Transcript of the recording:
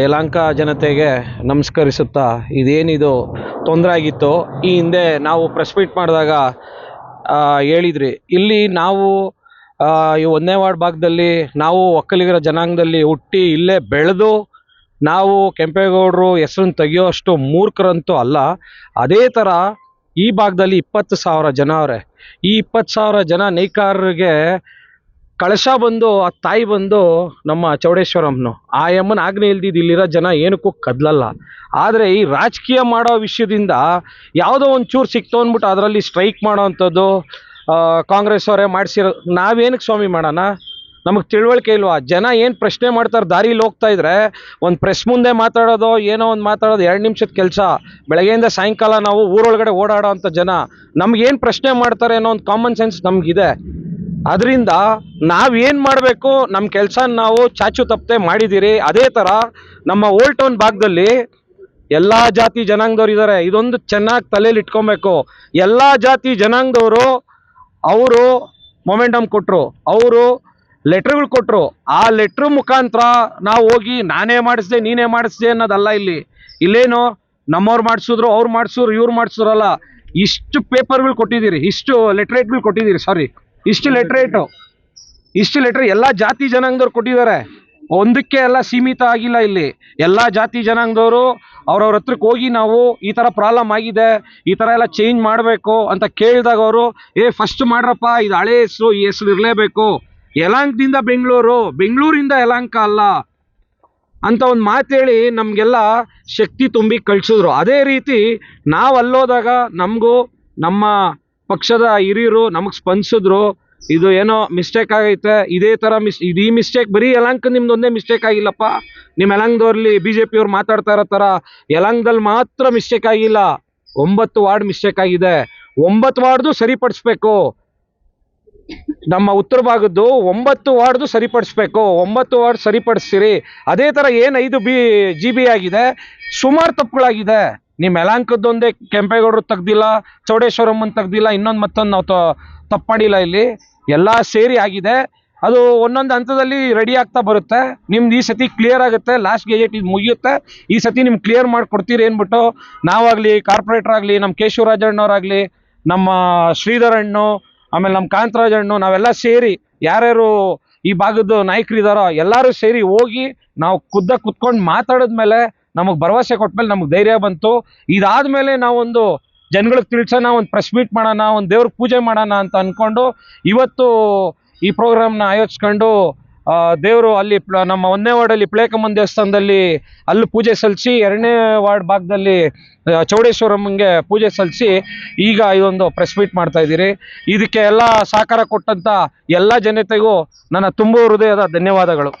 ಯಲಹಂಕ ಜನತೆಗೆ ನಮಸ್ಕರಿಸುತ್ತಾ ಇದೇನಿದು ತೊಂದರೆ ಆಗಿತ್ತು ಈ ಹಿಂದೆ ನಾವು ಪ್ರೆಸ್ ಮೀಟ್ ಮಾಡಿದಾಗ ಹೇಳಿದ್ರಿ. ಇಲ್ಲಿ ನಾವು ಈ ಒಂದನೇ ವಾರ್ಡ್ ಭಾಗದಲ್ಲಿ ನಾವು ಒಕ್ಕಲಿಗರ ಜನಾಂಗದಲ್ಲಿ ಹುಟ್ಟಿ ಇಲ್ಲೇ ಬೆಳೆದು, ನಾವು ಕೆಂಪೇಗೌಡರು ಹೆಸರನ್ನು ತೆಗಿಯೋಷ್ಟು ಮೂರ್ಖರಂತೂ ಅಲ್ಲ. ಅದೇ ಥರ ಈ ಭಾಗದಲ್ಲಿ ಇಪ್ಪತ್ತು ಸಾವಿರ ಜನ ಅವರೇ. ಈ ಇಪ್ಪತ್ತು ಸಾವಿರ ಜನ ನೇಕಾರರಿಗೆ ಕಳಶ ಬಂದು, ಆ ತಾಯಿ ಬಂದು ನಮ್ಮ ಚೌಡೇಶ್ವರಮ್ಮನು ಆ ಯಮ್ಮನ ಆಜ್ಞೆ ಇಲ್ದಿದ್ದು ಇಲ್ಲಿರೋ ಜನ ಏನಕ್ಕೂ ಕದಲಲ್ಲ. ಆದರೆ ಈ ರಾಜಕೀಯ ಮಾಡೋ ವಿಷಯದಿಂದ ಯಾವುದೋ ಒಂದು ಚೂರು ಸಿಕ್ತು ಅಂದ್ಬಿಟ್ಟು ಅದರಲ್ಲಿ ಸ್ಟ್ರೈಕ್ ಮಾಡೋ ಅಂಥದ್ದು ಕಾಂಗ್ರೆಸ್ ಅವರೇ ಮಾಡಿಸಿರೋ ನಾವೇನಕ್ಕೆ ಸ್ವಾಮಿ ಮಾಡೋಣ? ನಮಗೆ ತಿಳುವಳಿಕೆ ಇಲ್ವಾ? ಜನ ಏನು ಪ್ರಶ್ನೆ ಮಾಡ್ತಾರೆ, ದಾರಿಲಿ ಹೋಗ್ತಾ ಇದ್ರೆ ಒಂದು ಪ್ರೆಸ್ ಮುಂದೆ ಮಾತಾಡೋದು, ಏನೋ ಒಂದು ಮಾತಾಡೋದು ಎರಡು ನಿಮಿಷದ ಕೆಲಸ. ಬೆಳಗ್ಗೆಯಿಂದ ಸಾಯಂಕಾಲ ನಾವು ಊರೊಳಗಡೆ ಓಡಾಡೋ ಅಂಥ ಜನ ನಮಗೇನು ಪ್ರಶ್ನೆ ಮಾಡ್ತಾರೆ ಅನ್ನೋ ಒಂದು ಕಾಮನ್ ಸೆನ್ಸ್ ನಮಗಿದೆ. ಅದರಿಂದ ನಾವೇನು ಮಾಡಬೇಕು? ನಮ್ಮ ಕೆಲಸ ನಾವು ಚಾಚು ತಪ್ಪದೆ ಮಾಡಿದ್ದೀರಿ ಅದೇ ಥರ ನಮ್ಮ ಓಲ್ಡ್ ಟೌನ್ ಭಾಗದಲ್ಲಿ ಎಲ್ಲ ಜಾತಿ ಜನಾಂಗದವ್ರು ಇದ್ದಾರೆ ಇದೊಂದು ಚೆನ್ನಾಗಿ ತಲೆಯಲ್ಲಿ ಇಟ್ಕೊಬೇಕು. ಎಲ್ಲ ಜಾತಿ ಜನಾಂಗದವರು ಅವರು ಮೊಮೆಂಟಮ್ ಕೊಟ್ಟರು ಅವರು ಲೆಟ್ರ್ಗಳು ಕೊಟ್ಟರು ಆ ಲೆಟ್ರ್ ಮುಖಾಂತರ ನಾವು ಹೋಗಿ ನಾನೇ ಮಾಡಿಸ್ದೆ, ನೀನೇ ಮಾಡಿಸ್ದೆ ಅನ್ನೋದಲ್ಲ ಇಲ್ಲಿ. ಇಲ್ಲೇನು ನಮ್ಮವ್ರು ಮಾಡಿಸಿದ್ರು, ಅವ್ರು ಮಾಡಿಸಿದ್ರು, ಇವ್ರು ಮಾಡಿಸಿದ್ರಲ್ಲ. ಇಷ್ಟು ಪೇಪರ್ಗಳು ಕೊಟ್ಟಿದ್ದೀರಿ. ಇಷ್ಟು ಲೆಟ್ರೇಟ್ಗಳು ಕೊಟ್ಟಿದ್ದೀರಿ. ಸಾರಿ. ಇಷ್ಟು ಲೆಟ್ರೇಟು ಇಷ್ಟು ಲೆಟ್ರ್ ಎಲ್ಲ ಜಾತಿ ಜನಾಂಗದವ್ರು ಕೊಟ್ಟಿದ್ದಾರೆ. ಒಂದಕ್ಕೆ ಎಲ್ಲ ಸೀಮಿತ ಆಗಿಲ್ಲ ಇಲ್ಲಿ. ಎಲ್ಲ ಜಾತಿ ಜನಾಂಗದವರು ಅವ್ರವ್ರ ಹತ್ರಕ್ಕೆ ಹೋಗಿ ನಾವು ಈ ಥರ ಪ್ರಾಬ್ಲಮ್ ಆಗಿದೆ, ಈ ಥರ ಎಲ್ಲ ಚೇಂಜ್ ಮಾಡಬೇಕು ಅಂತ ಕೇಳಿದಾಗ ಅವರು, ಏ ಫಸ್ಟ್ ಮಾಡ್ರಪ್ಪ, ಇದು ಹಳೆ ಹೆಸರು, ಈ ಹೆಸರು ಇರಲೇಬೇಕು. ಯಲಾಂಕದಿಂದ ಬೆಂಗಳೂರು, ಬೆಂಗಳೂರಿಂದ ಯಲಾಂಕ ಅಲ್ಲ. ಅಂತ ಒಂದು ಮಾತು ಹೇಳಿ ನಮಗೆಲ್ಲ ಶಕ್ತಿ ತುಂಬಿ ಕಳಿಸಿದ್ರು. ಅದೇ ರೀತಿ ನಾವು ಅಲ್ಲೋದಾಗ ನಮಗೂ ನಮ್ಮ ಪಕ್ಷದ ಹಿರಿಯರು ನಮಗೆ ಸ್ಪಂದಿಸಿದ್ರು, ಇದು ಏನೋ ಮಿಸ್ಟೇಕ್ ಆಗೈತೆ, ಇದೇ ಥರ ಮಿಸ್ ಇದು ಈ ಮಿಸ್ಟೇಕ್ ಬರೀ ಯಲಹಂಕ ನಿಮ್ದು ಒಂದೇ ಮಿಸ್ಟೇಕ್ ಆಗಿಲ್ಲಪ್ಪ. ನಿಮ್ಮ ಯಲಹಂಕದವ್ರಲ್ಲಿ ಬಿ ಜೆ ಪಿಯವ್ರು ಮಾತಾಡ್ತಾ ಇರೋ ಥರ ಯಲಂಗ್ದಲ್ಲಿ ಮಾತ್ರ ಮಿಸ್ಟೇಕ್ ಆಗಿಲ್ಲ. ಒಂಬತ್ತು ವಾರ್ಡ್ ಮಿಸ್ಟೇಕ್ ಆಗಿದೆ. ಒಂಬತ್ತು ವಾರ್ಡ್ದು ಸರಿಪಡಿಸ್ಬೇಕು. ನಮ್ಮ ಉತ್ತರ ಭಾಗದ್ದು ಒಂಬತ್ತು ವಾರ್ಡ್ದು ಸರಿಪಡಿಸ್ಬೇಕು. ಒಂಬತ್ತು ವಾರ್ಡ್ ಸರಿಪಡಿಸ್ತೀರಿ. ಅದೇ ಥರ ಏನು ಐದು ಬಿ ಜಿ ಬಿ ಆಗಿದೆ. ಸುಮಾರು ತಪ್ಪುಗಳಾಗಿದೆ. ನಿಮ್ಮ ಯಲಾಂಕದ್ದೊಂದೇ ಕೆಂಪೇಗೌಡರು ತೆಗ್ದಿಲ್ಲ, ಚೌಡೇಶ್ವರಮ್ಮನ್ ತೆಗ್ದಿಲ್ಲ, ಇನ್ನೊಂದು ಮತ್ತೊಂದು ನಾವು ತಪ್ಪು ಮಾಡಿಲ್ಲ ಇಲ್ಲಿ. ಎಲ್ಲ ಸೇರಿ ಆಗಿದೆ. ಅದು ಒಂದೊಂದು ಹಂತದಲ್ಲಿ ರೆಡಿ ಆಗ್ತಾ ಬರುತ್ತೆ. ನಿಮ್ದು ಈ ಸತಿ ಕ್ಲಿಯರ್ ಆಗುತ್ತೆ. ಲಾಸ್ಟ್ ಗೆಜೆಟ್ ಇದು ಮುಗಿಯುತ್ತೆ. ಈ ಸತಿ ನಿಮ್ಗೆ ಕ್ಲಿಯರ್ ಮಾಡಿಕೊಡ್ತೀರಿ ಏನ್ಬಿಟ್ಟು ನಾವಾಗಲಿ ಕಾರ್ಪೊರೇಟರ್ ಆಗಲಿ ನಮ್ಮ ಕೇಶವರಾಜಣ್ಣವರಾಗಲಿ ನಮ್ಮ ಶ್ರೀಧರಣ್ಣು ಆಮೇಲೆ ನಮ್ಮ ಕಾಂತರಾಜಣ್ಣು ನಾವೆಲ್ಲ ಸೇರಿ ಯಾರ್ಯಾರು ಈ ಭಾಗದ ನಾಯಕರಿದಾರೋ ಎಲ್ಲರೂ ಸೇರಿ ಹೋಗಿ ನಾವು ಖುದ್ದ ಕುತ್ಕೊಂಡು ಮಾತಾಡಿದ್ಮೇಲೆ ನಮಗೆ ಭರವಸೆ ಕೊಟ್ಮೇಲೆ ನಮಗೆ ಧೈರ್ಯ ಬಂತು. ಇದಾದ್ಮೇಲೆ ನಾವೊಂದು ಜನಗಳಿಗೆ ತಿಳಿಸೋಣ, ಒಂದು ಪ್ರೆಸ್ ಮೀಟ್ ಮಾಡೋಣ, ಒಂದು ದೇವ್ರಿಗೆ ಪೂಜೆ ಮಾಡೋಣ ಅಂತ ಅಂದ್ಕೊಂಡು ಇವತ್ತು ಈ ಪ್ರೋಗ್ರಾಮ್ನ ಆಯೋಜಿಸ್ಕೊಂಡು ದೇವರು ಅಲ್ಲಿ ನಮ್ಮ ಒಂದನೇ ವಾರ್ಡಲ್ಲಿ ಪ್ಲೇಕಮ್ಮನ ದೇವಸ್ಥಾನದಲ್ಲಿ ಅಲ್ಲಿ ಪೂಜೆ ಸಲ್ಲಿಸಿ ಎರಡನೇ ವಾರ್ಡ್ ಭಾಗದಲ್ಲಿ ಚೌಡೇಶ್ವರಮ್ಮಂಗೆ ಪೂಜೆ ಸಲ್ಲಿಸಿ ಈಗ ಇದೊಂದು ಪ್ರೆಸ್ ಮೀಟ್ ಮಾಡ್ತಾ ಇದ್ದೀರಿ. ಇದಕ್ಕೆ ಎಲ್ಲ ಸಹಕಾರ ಕೊಟ್ಟಂಥ ಎಲ್ಲ ಜನತೆಗೂ ನನ್ನ ತುಂಬ ಹೃದಯದ ಧನ್ಯವಾದಗಳು.